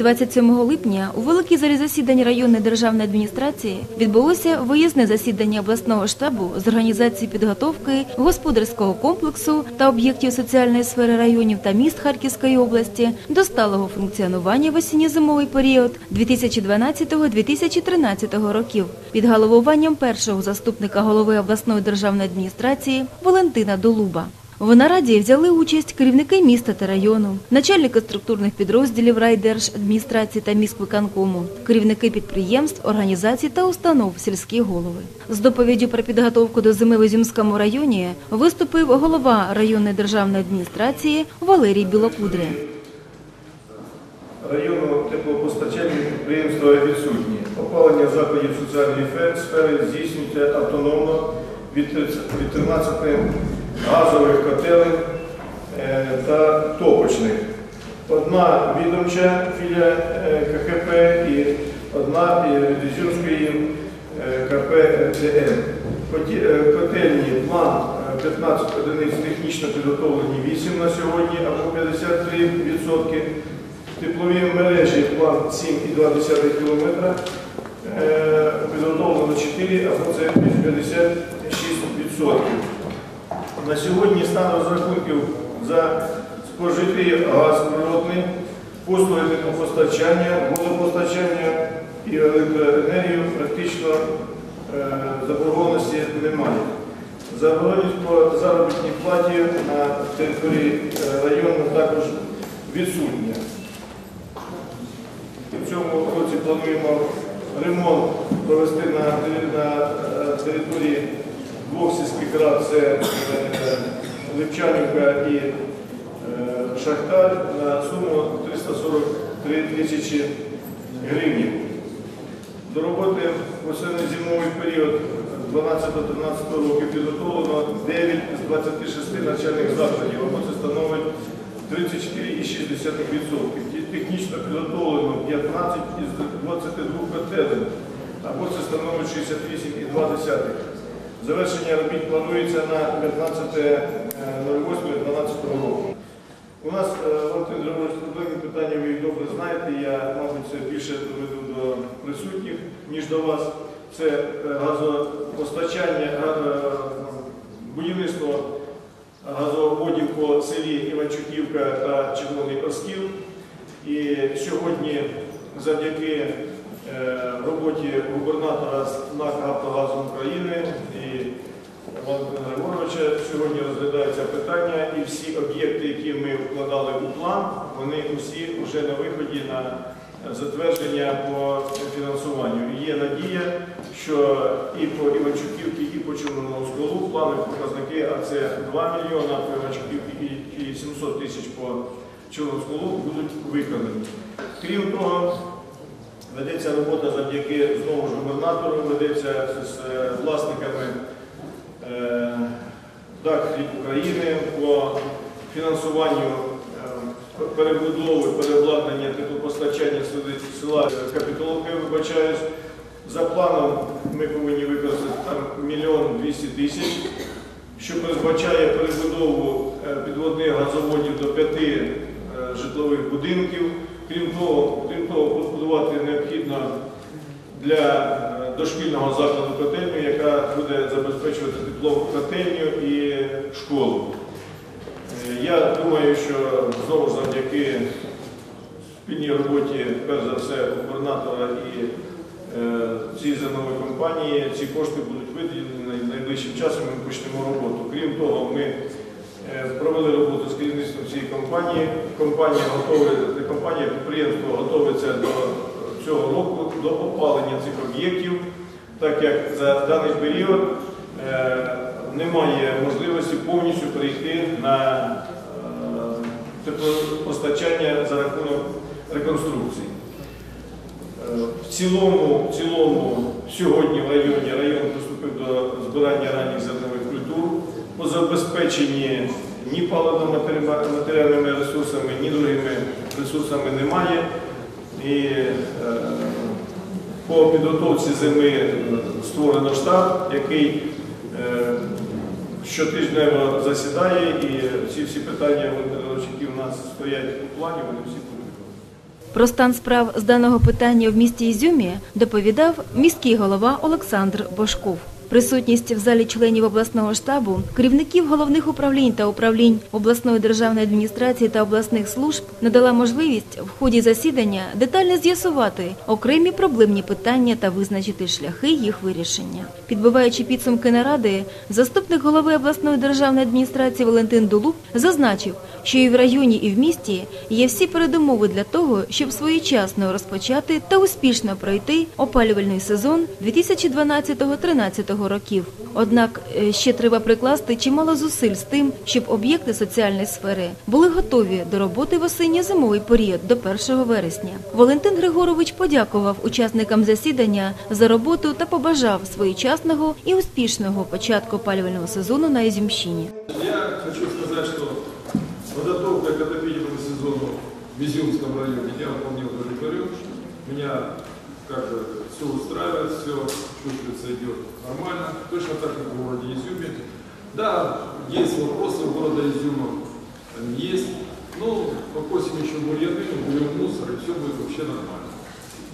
27 липня у великій залі засідань районної державної адміністрації відбулося виїзне засідання обласного штабу з організації підготовки господарського комплексу та об'єктів соціальної сфери районів та міст Харківської області до сталого функціонування в осінньо-зимовий період 2012-2013 років під головуванням першого заступника голови обласної державної адміністрації Валентина Долуба. В нараді взяли участь керівники міста та району, начальники структурних підрозділів райдержадміністрації та міськвиконкому, керівники підприємств, організацій та установ, сільські голови. З доповіддю про підготовку до зими в Ізюмському районі виступив голова районної державної адміністрації Валерій Білокудря. району теплопостачальні підприємства відсутні. Опалення закладів соціальної фе- сфери здійснюється автономно від 30 від 13 газових котелень е, та топочних. Одна відомча філія е, КХП і одна е, Ізюмської КП. Е, Котельні план е, 15 одиниць технічно підготовлені 8 на сьогодні або 53%. Теплові мережі план 7,2 км, підготовлено 4, або це 56%. На сьогодні стан розрахунків за спожитий газ природний, послуги теплопостачання, водопостачання і електроенергію практично е, заборгованості немає. Заборгованість по заробітній платі на території е, району також відсутня. В цьому році плануємо ремонт провести на, е, території двох сільських рад, це е, Липчанівка і е, Шахтар на суму 343 тисячі гривень. До роботи в осінньо-зимовий період 12-13 років підготовлено 9 з 26 навчальних закладів, або це становить 34,6%. Технічно підготовлено 15 із 22 котелень, або це становить 68,2%. Завершення робіт планується на 15.08.12 року. У нас, е, Валентин Григорович, проблемні питання, ви їх добре знаєте. Я, мабуть, це більше доведу до присутніх, ніж до вас. Це е, газопостачання, е, будівництво газоводів по селі Іванчуківка та Червоний Оскіл. І сьогодні завдяки е, роботі губернатора НАК «Нафтогазу України і Валентина Григоровича сьогодні розглядається питання, і всі об'єкти, які ми вкладали у план, вони усі вже на виході на затвердження по фінансуванню. Є надія, що і по Іванчуківці, і по Чорному сколу плани показники, а це 2 мільйона по Іванчуківці і 700 тисяч по Чорному сколу будуть виконані. Крім того, ведеться робота завдяки знову ж губернатору, ведеться з е, власниками е, ДАК «Хліб України по фінансуванню е, перебудови, переобладнання теплопостачання села Капітоловки, вибачаюсь. За планом ми повинні використати мільйон 200 тисяч, що передбачає перебудову підводних газоводів до п'яти житлових будинків. Крім того, крім того, побудувати необхідно для е, дошкільного закладу котельню, яка буде забезпечувати тепло котельню і школу. Е, Я думаю, що знову ж завдяки спільній роботі, перш за все, губернатора і е, цієї зернової компанії, ці кошти будуть виділені найближчим часом. Ми почнемо роботу. Крім того, ми провели роботу з керівництвом цієї компанії. Компанія готова, не компанія, підприємство готується до цього року до опалення цих об'єктів, так як за даний період е, немає можливості повністю перейти на е, теплопостачання за рахунок реконструкції. Е, В цілому, в цілому сьогодні в районі район приступив до збирання ранніх зернових по забезпеченні ні паливно-матеріальними ресурсами, ні другими ресурсами немає. І е, по підготовці зими е, створено штаб, який е, щотижнево засідає, і ці всі питання, які у нас стоять у плані, вони всі. Про стан справ з даного питання в місті Ізюмі доповідав міський голова Олександр Бошков. Присутність в залі членів обласного штабу, керівників головних управлінь та управлінь обласної державної адміністрації та обласних служб надала можливість в ході засідання детально з'ясувати окремі проблемні питання та визначити шляхи їх вирішення. Підбиваючи підсумки наради, заступник голови обласної державної адміністрації Валентин Дулуб зазначив, що і в районі, і в місті є всі передумови для того, щоб своєчасно розпочати та успішно пройти опалювальний сезон 2012-2013 років. Однак е, ще треба прикласти чимало зусиль з тим, щоб об'єкти соціальної сфери були готові до роботи в осінньо-зимовий період до 1 вересня. Валентин Григорович подякував учасникам засідання за роботу та побажав своєчасного і успішного початку опалювального сезону на Ізюмщині. Я хочу сказать, что подготовка к отопительному сезону в Изюмском районе я вполне удовлетворен. Меня как бы все устраивает, все чувствуется, идет нормально. Точно так, как в городе Изюме. Да, есть вопросы у города Изюма, есть. Но покосим еще бурьяны, уберем мусор, и все будет вообще нормально.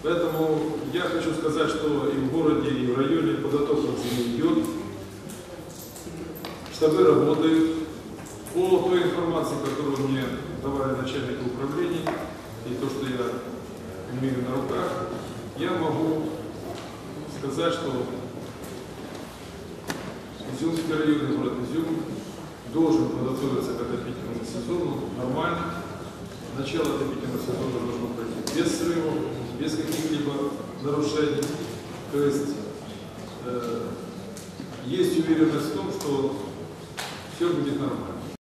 Поэтому я хочу сказать, что и в городе, и в районе подготовка к зиме идет. Штабы работают. По той информации, которую мне давали начальники управлений, и то, что я имею на руках, я могу сказать, что Изюмский район и город Изюм должен подготовиться к отопительному сезону нормально. Начало отопительного сезона должно пройти без срывов, без каких-либо нарушений. То есть э, есть уверенность в том, что все будет нормально.